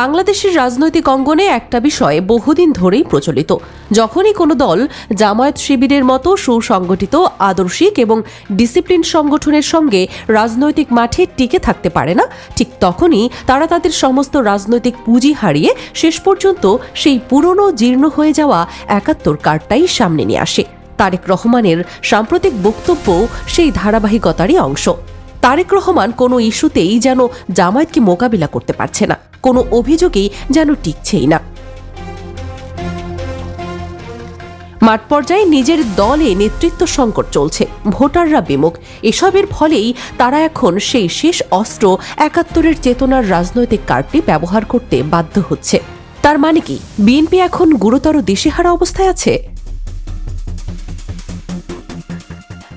বাংলাদেশের রাজনৈতিক অঙ্গনে একটা বিষয় বহুদিন ধরেই প্রচলিত। যখনই কোনো দল জামায়াত শিবিরের মতো সুসংগঠিত, আদর্শিক এবং ডিসিপ্লিন সংগঠনের সঙ্গে রাজনৈতিক মাঠে টিকে থাকতে পারে না, ঠিক তখনই তারা তাদের সমস্ত রাজনৈতিক পুঁজি হারিয়ে শেষ পর্যন্ত সেই পুরনো জীর্ণ হয়ে যাওয়া একাত্তর কার্ডটাই সামনে নিয়ে আসে। তারেক রহমানের সাম্প্রতিক বক্তব্য সেই ধারাবাহিকতারই অংশ। তারেক রহমান কোনো ইস্যুতেই যেন জামায়াতকে মোকাবিলা করতে পারছে না, কোনো অভিযোগেই যেন টিকছেই না। মাঠ পর্যায়ে নিজের দলে নেতৃত্ব সংকট চলছে, ভোটাররা বিমুখ, এসবের ফলেই তারা এখন সেই শেষ অস্ত্র একাত্তরের চেতনার রাজনৈতিক কার্ডটি ব্যবহার করতে বাধ্য হচ্ছে। তার মানে কি, বিএনপি এখন গুরুতর দিশেহারা অবস্থায় আছে?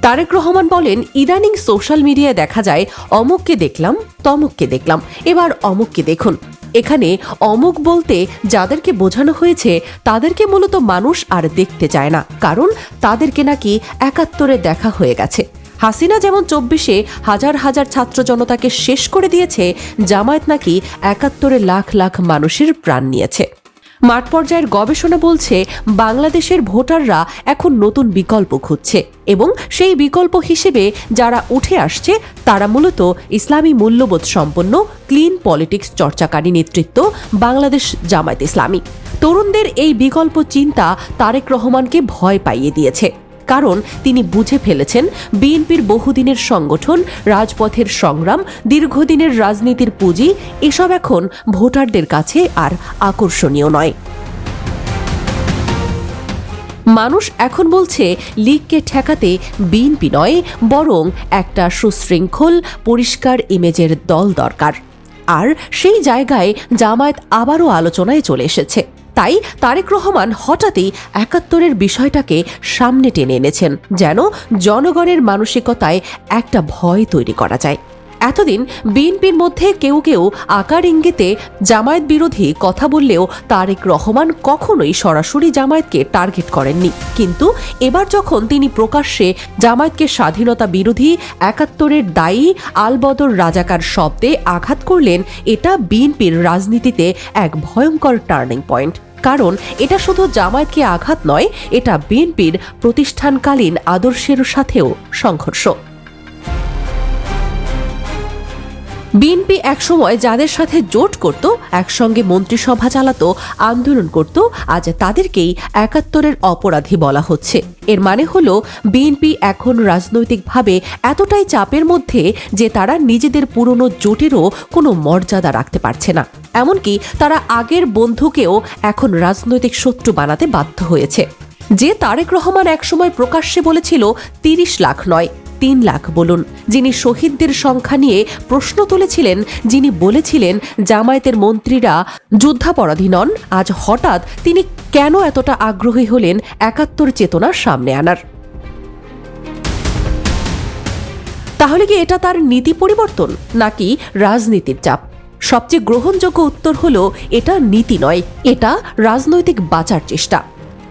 তারেক রহমান বলেন, ইদানিং সোশ্যাল মিডিয়ায় দেখা যায়, অমুককে দেখলাম, তমুককে দেখলাম। এবার অমুককে দেখুন। এখানে অমুক বলতে যাদেরকে বোঝানো হয়েছে, তাদেরকে মূলত মানুষ আর দেখতে চায় না, কারণ তাদেরকে নাকি একাত্তরে দেখা হয়ে গেছে। হাসিনা যেমন চব্বিশে হাজার হাজার ছাত্র জনতাকে শেষ করে দিয়েছে, জামায়াত নাকি একাত্তরে লাখ লাখ মানুষের প্রাণ নিয়েছে। মাঠ পর্যায়ের গবেষণা বলছে বাংলাদেশের ভোটাররা এখন নতুন বিকল্প খুঁজছে এবং সেই বিকল্প হিসেবে যারা উঠে আসছে, তারা মূলত ইসলামী মূল্যবোধ সম্পন্ন ক্লিন পলিটিক্স চর্চাকারী নেতৃত্ব বাংলাদেশ জামায়াত ইসলামী। তরুণদের এই বিকল্প চিন্তা তারেক রহমানকে ভয় পাইয়ে দিয়েছে। কারণ তিনি বুঝে ফেলেছেন বিএনপির বহুদিনের সংগঠন, রাজপথের সংগ্রাম, দীর্ঘদিনের রাজনীতির পুঁজি, এসব এখন ভোটারদের কাছে আর আকর্ষণীয় নয়। মানুষ এখন বলছে লীগকে ঠেকাতে বিএনপি নয়, বরং একটা সুশৃঙ্খল, পরিষ্কার ইমেজের দল দরকার। আর সেই জায়গায় জামায়াত আবারও আলোচনায় চলে এসেছে। তাই তারেক রহমান হঠাৎই একাত্তরের বিষয়টাকে সামনে টেনে এনেছেন, যেন জনগণের মানসিকতায় একটা ভয় তৈরি করা যায়। এতদিন বিএনপির মধ্যে কেউ কেউ আকার ইঙ্গিতে জামায়াত বিরোধী কথা বললেও তারেক রহমান কখনোই সরাসরি জামায়াতকে টার্গেট করেননি। কিন্তু এবার যখন তিনি প্রকাশ্যে জামায়াতকে স্বাধীনতা বিরোধী, একাত্তরের দায়ী, আলবদর রাজাকার শব্দে আঘাত করলেন, এটা বিএনপির রাজনীতিতে এক ভয়ঙ্কর টার্নিং পয়েন্ট। কারণ এটা শুধু জামায়াতকে আঘাত নয়, এটা বিএনপির প্রতিষ্ঠানকালীন আদর্শের সাথেও সংঘর্ষ। বিএনপি একসময় যাদের সাথে জোট করত, একসঙ্গে মন্ত্রিসভা চালাতো, আন্দোলন করত, আজ তাদেরকেই একাত্তরের অপরাধী বলা হচ্ছে। এর মানে হল, বিএনপি এখন রাজনৈতিকভাবে এতটাই চাপের মধ্যে যে তারা নিজেদের পুরনো জোটেরও কোনো মর্যাদা রাখতে পারছে না। এমনকি তারা আগের বন্ধুকেও এখন রাজনৈতিক শত্রু বানাতে বাধ্য হয়েছে। যে তারেক রহমান একসময় প্রকাশ্যে বলেছিল, তিরিশ লাখ নয়। তিন লাখ বলুন। যিনি শহীদদের সংখ্যা নিয়ে প্রশ্ন তুলেছিলেন, যিনি বলেছিলেন, জামায়াতের মন্ত্রীরা যুদ্ধাপরাধী নন, আজ হঠাৎ তিনি কেন এতটা আগ্রহী হলেন একাত্তর চেতনার সামনে আনার। তাহলে কি এটা তার নীতি পরিবর্তন, নাকি রাজনীতির চাপ? সবচেয়ে গ্রহণযোগ্য উত্তর হলো, এটা নীতি নয়, এটা রাজনৈতিক বাঁচার চেষ্টা।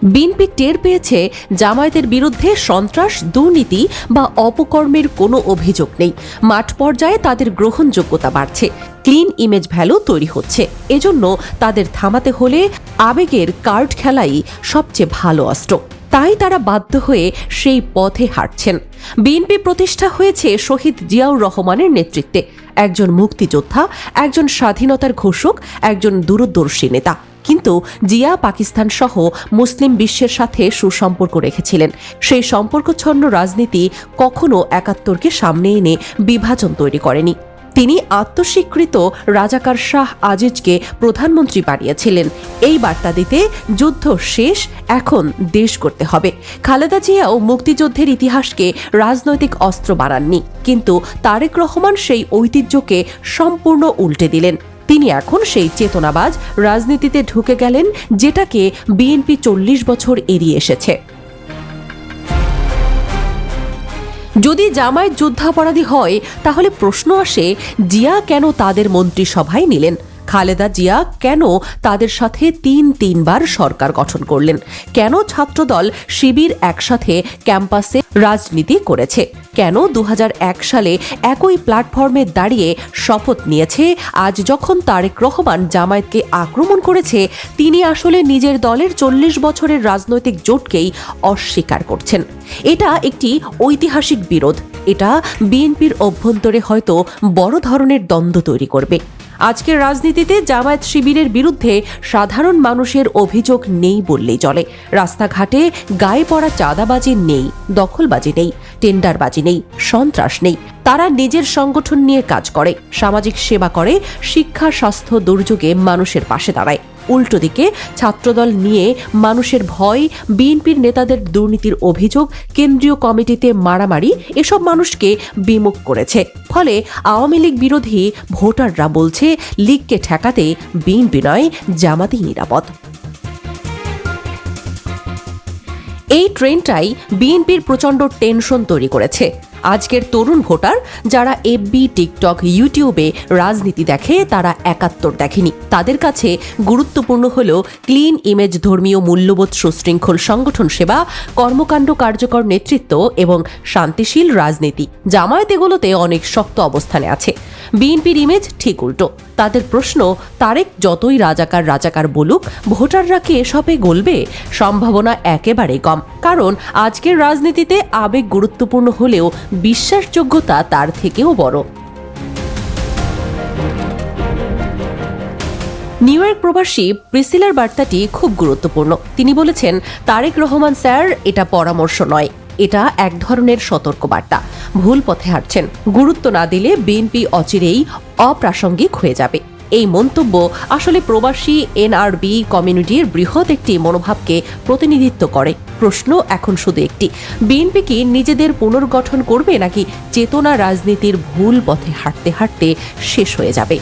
বিএনপি টের পেয়েছে জামায়াতের বিরুদ্ধে সন্ত্রাস, দুর্নীতি বা অপকর্মের কোনো অভিযোগ নেই। মাঠ পর্যায়ে তাদের গ্রহণযোগ্যতা বাড়ছে। ক্লিন ইমেজ ভ্যালু তৈরি হচ্ছে। এজন্য তাদের থামাতে হলে আবেগের কার্ড খেলাই সবচেয়ে ভালো অস্ত্র। তাই তারা বাধ্য হয়ে সেই পথে হাঁটছেন। বিএনপি প্রতিষ্ঠা হয়েছে শহীদ জিয়াউর রহমানের নেতৃত্বে। একজন মুক্তিযোদ্ধা, একজন স্বাধীনতার ঘোষক, একজন দূরদর্শী নেতা। কিন্তু জিয়া পাকিস্তান সহ মুসলিম বিশ্বের সাথে সুসম্পর্ক রেখেছিলেন। সেই সম্পর্কচ্ছন্ন রাজনীতি কখনো একাত্তরকে সামনে এনে বিভাজন তৈরি করেনি। তিনি আত্মস্বীকৃত রাজাকার শাহ আজিজকে প্রধানমন্ত্রী বানিয়েছিলেন। এই বার্তা দিতে যুদ্ধ শেষ, এখন দেশ করতে হবে। খালেদা জিয়াও মুক্তিযুদ্ধের ইতিহাসকে রাজনৈতিক অস্ত্র বানাননি, কিন্তু তারেক রহমান সেই ঐতিহ্যকে সম্পূর্ণ উল্টে দিলেন। তিনি এখন সেই চেতনাবাজ রাজনীতিতে ঢুকে গেলেন, যেটাকে বিএনপি চল্লিশ বছর এড়িয়ে এসেছে। যদি জামায়াত যুদ্ধাপরাধী হয় তাহলে প্রশ্ন আসে জিয়া কেন তাদের মন্ত্রিসভায় নিলেন? খালেদা জিয়া কেন তাদের সাথে তিন তিনবার সরকার গঠন করলেন? কেন ছাত্রদল শিবির একসাথে ক্যাম্পাসে রাজনীতি করেছে? কেন দু হাজার এক সালে একই প্ল্যাটফর্মে দাঁড়িয়ে শপথ নিয়েছে? আজ যখন তারেক রহমান জামায়াতকে আক্রমণ করেছে, তিনি আসলে নিজের দলের চল্লিশ বছরের রাজনৈতিক জোটকেই অস্বীকার করছেন। এটা একটি ঐতিহাসিক বিরোধ। এটা বিএনপির অভ্যন্তরে হয়তো বড় ধরনের দ্বন্দ্ব তৈরি করবে। আজকের রাজনীতিতে জামায়াত শিবিরের বিরুদ্ধে সাধারণ মানুষের অভিযোগ নেই বললেই চলে। রাস্তাঘাটে গায়ে পড়া চাঁদাবাজি নেই, দখলবাজি নেই, টেন্ডারবাজি নেই, সন্ত্রাস নেই। তারা নিজের সংগঠন নিয়ে কাজ করে, সামাজিক সেবা করে, শিক্ষা, স্বাস্থ্য দুর্যোগে মানুষের পাশে দাঁড়ায়। উল্টো দিকে ছাত্রদল নিয়ে মানুষের ভয়, বিএনপির নেতাদের দুর্নীতির অভিযোগ, কেন্দ্রীয় কমিটিতে মারামারি, এসব মানুষকে বিমুখ করেছে। ফলে আওয়ামী লীগ বিরোধী ভোটাররা বলছে, লীগকে ঠেকাতে বিএনপি নয় জামাতেই নিরাপদ। এই ট্রেনটাই বিএনপির প্রচণ্ড টেনশন তৈরি করেছে। আজকের তরুণ ভোটার যারা এফবি টিকটক ইউটিউবে রাজনীতি দেখে, তারা একাত্তর দেখেনি। তাদের কাছে গুরুত্বপূর্ণ হল ক্লিন ইমেজ ধর্মীয় মূল্যবোধ সুশৃঙ্খল সংগঠন সেবা, কর্মকাণ্ড কার্যকর নেতৃত্ব এবং শান্তিশীল রাজনীতি। জামায়াত এগুলোতে অনেক শক্ত অবস্থানে আছে। বিএনপির ইমেজ ঠিক উল্টো। তাদের প্রশ্ন, তারেক যতই রাজাকার রাজাকার বলুক, ভোটাররা কি এসবে গলবে? সম্ভাবনা একেবারে কম। কারণ আজকের রাজনীতিতে আবেগ গুরুত্বপূর্ণ হলেও বিশ্বাসযোগ্যতা তার থেকেও বড়। নিউ ইয়র্ক প্রবাসী প্রিসিলার বার্তাটি খুব গুরুত্বপূর্ণ। তিনি বলেছেন, তারেক রহমান স্যার, এটা পরামর্শ নয়। এটা এক ধরনের সতর্কবার্তা। ভুল পথে হাঁটছেন। গুরুত্ব না দিলে বিএনপি অচিরেই অপ্রাসঙ্গিক হয়ে যাবে। এই মন্তব্য আসলে প্রবাসী এনআরবি কমিউনিটির বৃহৎ একটি মনোভাবকে প্রতিনিধিত্ব করে। প্রশ্ন এখন শুধু একটি, বিএনপি কি নিজেদের পুনর্গঠন করবে নাকি চেতনা রাজনীতির ভুল পথে হাঁটতে হাঁটতে শেষ হয়ে যাবে?